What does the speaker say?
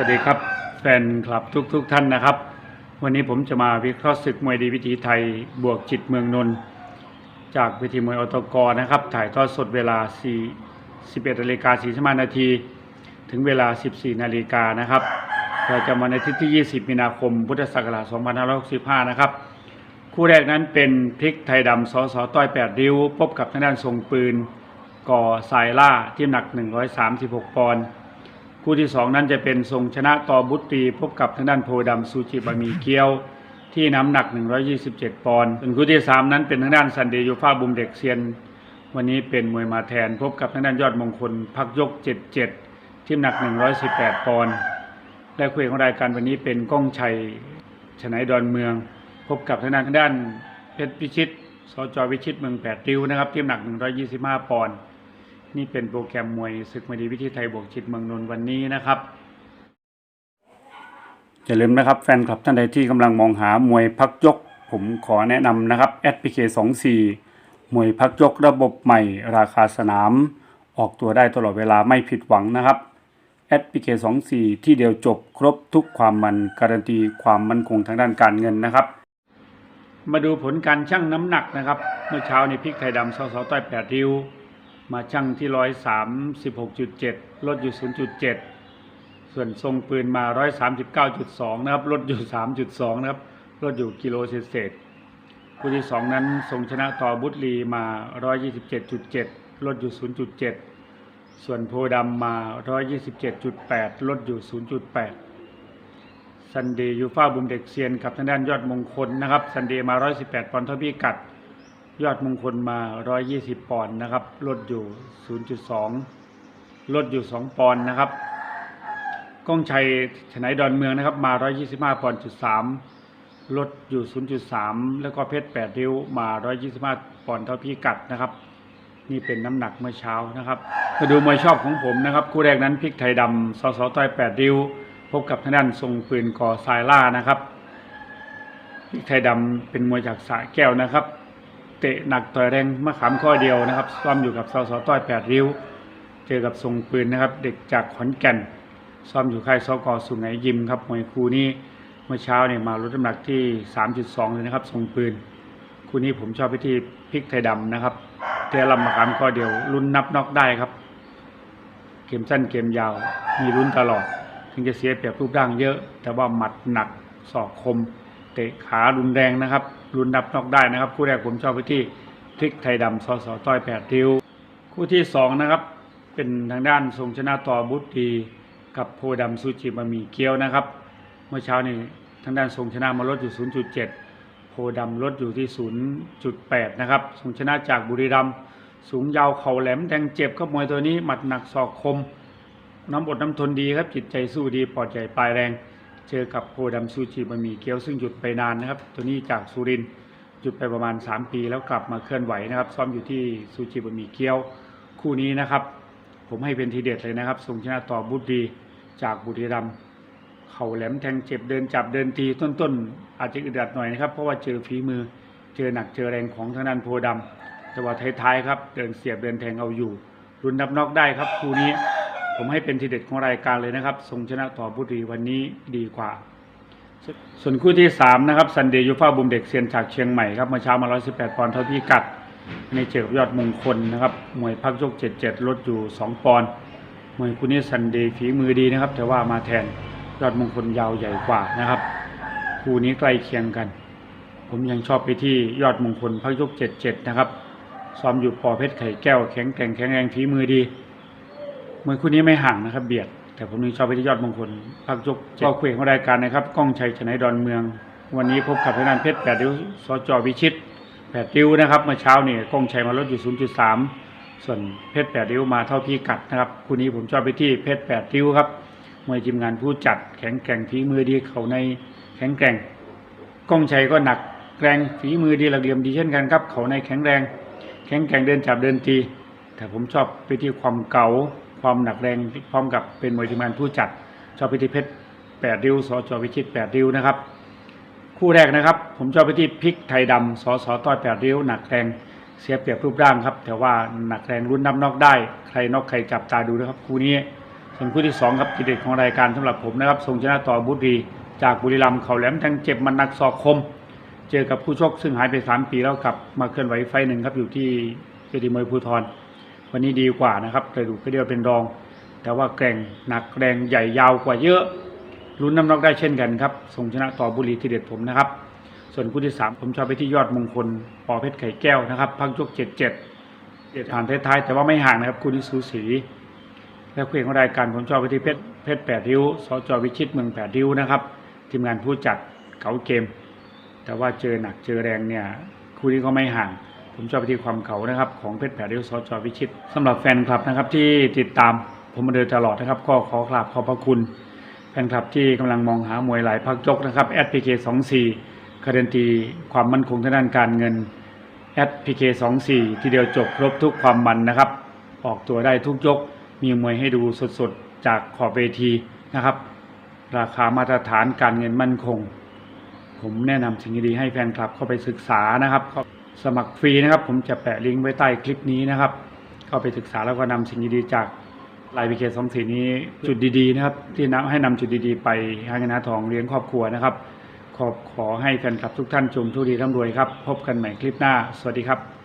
วัสดีครับแฟนคลับทุกๆท่านนะครับ วันนี้ผมจะมาวิเคราะห์ศึกมวยดีวิถีไทยบวกจิตเมืองนนท์จากเวทีมวยอตกนะครับ ถ่ายทอดสดเวลา 4 11นาฬิกา45นาทีถึงเวลา 14นาฬิกานะครับเราจะมาในทิศที่ 20 มีนาคม พุทธศักราช2565 นะครับ คู่แรกนั้นเป็นพริกไทยดำสอสอต้อย 8 ริ้ว พบกับทางด้านทรงปืนก่อสายล่าที่หนัก 136 ปอนด์ คู่ที่สองนั้นจะเป็นทรงชนะต่อบุตรีพบกับทางด้านโพดำซูจิบะมีเกียว ที่น้ำหนัก 127 ปอนด์ส่วนคู่ที่สามนั้นเป็นทางด้านซันเดย์ยูฟาบุมเด็กเซียน วันนี้เป็นมวยมาแทนพบกับทางด้านยอดมงคลพักยก 77 ที่น้ำหนัก 118 ปอนด์และคู่ของรายการวันนี้เป็นก้องชัยชนัยดอนเมือง พบกับทางด้านทางด้านเพชรพิชิตสจวิชิตเมืองแปดริ้วนะครับที่น้ำหนัก 125 ปอนด์ นี่เป็นโปรแกรมมวยศึกมวยดีวิธีไทยบวกจิตเมืองนนท์วันนี้นะครับอย่าลืมนะครับแฟนคลับท่านใดที่กำลังมองหามวยพักยก ผมขอแนะนำนะครับ SPK 24มวยพักยกระบบใหม่ ราคาสนาม ออกตัวได้ตลอดเวลาไม่ผิดหวังนะครับ SPK 24ที่เดียวจบครบทุกความมันการันตีความมั่นคงทางด้านการเงินนะครับ มาดูผลการชั่งน้ำหนักนะครับ เมื่อเช้าในพริกไทยดำสสต้อยแปดริ้ว มาชั่งที่ร้อยสามสิบหกจุดเจ็ดลดอยู่ศูนย์จุดเจ็ดส่วนทรงปืนมาร้อยสามสิบเก้าจุดสองนะครับลดอยู่สามจุดสองนะครับลดอยู่กิโลเศษเศษคู่ที่สองนั้นทรงชนะต่อบุตรีมาร้อยยี่สิบเจ็ดจุดเจ็ดลดอยู่ศูนย์จุดเจ็ดส่วนโพดำมาร้อยยี่สิบเจ็ดจุดแปดลดอยู่ศูนย์จุดแปดซันเดย์ยูฟ่าบุมเด็กเซียนกับทางด้านยอดมงคลนะครับซันเดย์มา118ปดปอนด์เท่าพี่กัด ยอดมงคลมา 120 ปอนด์นะครับ ลดอยู่ 0.2 ลดอยู่ 2 ปอนด์นะครับ ก้องชัยฉนัยดอนเมืองนะครับ มา 125 ปอนด์จุด3ลดอยู่ 0.3 แล้วก็เพชร 8 ริ้วมา 125 ปอนด์เท่าพี่กัดนะครับ นี่เป็นน้ำหนักเมื่อเช้านะครับมาดูมวยชอบของผมนะครับ คู่แรกนั้นพริกไทยดำสสต้อย8 ริ้ว พบกับทางด้านทรงปืนก่อสายล่านะครับพริกไทยดำเป็นมวยจากสระแก้วนะครับ เตะหนักต่อยแรงมะขามข้อเดียวนะครับซ้อมอยู่กับสสต้อย8ริ้ว เจอกับทรงปืนนะครับ เด็กจากขอนแก่นซ้อมอยู่ค่ายสกสุไหงยิมครับมวยคู่นี้เมื่อเช้าเนี่ยมาลดน้ำหนักที่ 3.2 เลยนะครับทรงปืนคู่นี้ผมชอบไปที่พริกไทยดำนะครับเตะลำมะขามข้อเดียวลุ้นนับน็อกได้ครับ เกมสั้นเกมยาวมีลุ้นตลอด ถึงจะเสียเปรียบรูปร่างเยอะ แต่ว่าหมัดหนักศอกคม เตะขารุนแรงนะครับ รุนนับนอกได้นะครับ คู่แรกผมชอบไปที่พริกไทยดำสอสอต้อยแปดริ้วคู่ที่สองนะครับ เป็นทางด้านทรงชนะต่อบุตรีกับโพดำซูจิบะหมี่เกี๊ยวนะครับ เมื่อเช้านี้ทางด้านทรงชนะมาลดอยู่ 0.7 โพดำลดอยู่ที่ 0.8 นะครับทรงชนะจากบุรีรัมย์สูงยาวเข่าแหลมแทงเจ็บครับมวยตัวนี้หมัดหนักศอกคม น้ำอดน้ำทนดีครับจิตใจสู้ดีปลอดใจปลายแรง เจอกับโพดำซูชิบะหมี่เกี๊ยวซึ่งหยุดไปนานนะครับ ตัวนี้จากสุรินหยุดไปประมาณ 3 ปีแล้วกลับมาเคลื่อนไหวนะครับ ซ้อมอยู่ที่ซูชิบะหมี่เกี๊ยวคู่นี้นะครับ ผมให้เป็นทีเด็ดเลยนะครับทรงชนะต่อบุตรีจากบุรีรัมย์เข่าแหลมแทงเจ็บเดินจับเดินตีต้นๆ อาจจะอึดอัดหน่อยนะครับ เพราะว่าเจอฝีมือเจอหนักเจอแรงของทางด้านโพดำแต่ว่าท้ายๆครับเดินเสียบเดินแทงเอาอยู่รุนนับน็อกได้ครับคู่นี้ ผมให้เป็นทีเด็ดของรายการเลยนะครับทรงชนะต่อบุรีวันนี้ดีกว่า ส่วนคู่ที่สามนะครับซันเดย์ยูฟ่าบุมเด็กเซียนจากเชียงใหม่ครับเมื่อเช้ามา 118 ปอนด์เท่าพี่กัดในเจอกับยอดมงคลนะครับมวยพักยก 77 ลดอยู่ 2 ปอนด์มวยคู่นี้ซันเดย์ฝีมือดีนะครับ แต่ว่ามาแทนยอดมงคลยาวใหญ่กว่านะครับ คู่นี้ใกล้เคียงกัน ผมยังชอบไปที่ยอดมงคลพักยก 77 นะครับซ้อมอยู่ปอเพชรไข่แก้วแข็งแกร่งแข็งแรงฝีมือดี มวยคู่นี้ไม่ห่างนะครับ เบียด แต่ผมยังชอบไปที่ยอดมงคลพักยกเจ้าเขวงของรายการนะครับก้องชัยชนะดอนเมือง วันนี้พบกับทางด้านเพชรแปดริ้วสจวิชิตแปดริ้วนะครับเมื่อเช้านี่ก้องชัยมาลดอยู่0.3ส่วนเพชรแปดริ้วมาเท่าพี่กัดนะครับคู่นี้ผมชอบไปที่เพชรแปดริ้วครับมวยทีมงานผู้จัดแข็งแกร่งฝีมือดีเขาในแข็งแกร่งก้องชัยก็หนักแรงฝีมือดีหลักเหลี่ยมดีเช่นกันครับเขาในแข็งแรง แข็งแกร่งเดินจับเดินตีแต่ผมชอบไปที่ความเก่า ความหนักแรงพร้อมกับเป็นมวยทีมงานผู้จัดชอบไปที่เพชรแปดริ้วสจวิชิตแปดริ้วนะครับ คู่แรกนะครับ ผมชอบไปที่พริกไทยดำสสต้อยแปดริ้วหนักแรงเสียเปรียบรูปร่างครับ แต่ว่าหนักแรงรุ่นนับนอกได้ ใครนอกใครจับตาดูนะครับ คู่นี้ส่วนคู่ที่สองครับทีเด็ดของรายการสำหรับผมนะครับทรงชนะต่อบุตรี จากบุรีรัมย์เขาแหลมแทงเจ็บมันนักศอกคม เจอกับผู้ชกซึ่งหายไป 3 ปีแล้วกลับมาเคลื่อนไหวไฟหนึ่งครับอยู่ที่เวทีมวยภูทร วันนี้ดีกว่านะครับกระดูกกระเดียวเป็นรอง แต่ว่าแกร่งหนักแรงใหญ่ยาวกว่าเยอะลุ้นน้ำนักได้เช่นกันครับทรงชนะต่อบุรีทีเด็ดผมนะครับ ส่วนคู่ที่ 3 ผมชอบไปที่ยอดมงคลปอเพชรไข่แก้วนะครับพักยกเจ็ดเจ็ดเจ็ดผ่านท้ายแต่ว่าไม่ห่างนะครับคู่นี้สูสีและคู่เอกของรายการผมชอบไปที่เพชรเพชรแปดริ้วสจวิชิตเมืองแปดริ้วนะครับทีมงานผู้จัดเขาเกม แต่ว่าเจอหนักเจอแรงเนี่ยคู่นี้ก็ไม่ห่าง ผมชอบไปที่ความเขานะครับของเพชรแปดริ้วสจอวิชิตสำหรับแฟนคลับนะครับที่ติดตามผมมาโดยตลอดนะครับ ก็ขอกราบขอบพระคุณ แฟนคลับที่กำลังมองหามวยหลายพักยกนะครับ SPK 24การันตีความมั่นคงทางด้านการเงิน SPK 24ทีเดียวจบครบทุกความมันนะครับ ออกตัวได้ทุกยก มีมวยให้ดูสดๆจากขอบเวทีนะครับ ราคามาตรฐานการเงินมั่นคง ผมแนะนำสิ่งดีๆให้แฟนคลับเข้าไปศึกษานะครับ สมัครฟรีนะครับ ผมจะแปะลิงก์ไว้ใต้คลิปนี้นะครับ เข้าไปศึกษาแล้วก็นำสิ่งดีๆจากลายพีเคสองสีนี้จุดดีๆนะครับ ที่นำให้นำจุดดีๆ ไปหาเงินหาทองเลี้ยงครอบครัวนะครับ ขอบขอให้แฟนคลับทุกท่านจงทุกดีร่ำรวยครับ พบกันใหม่คลิปหน้า สวัสดีครับ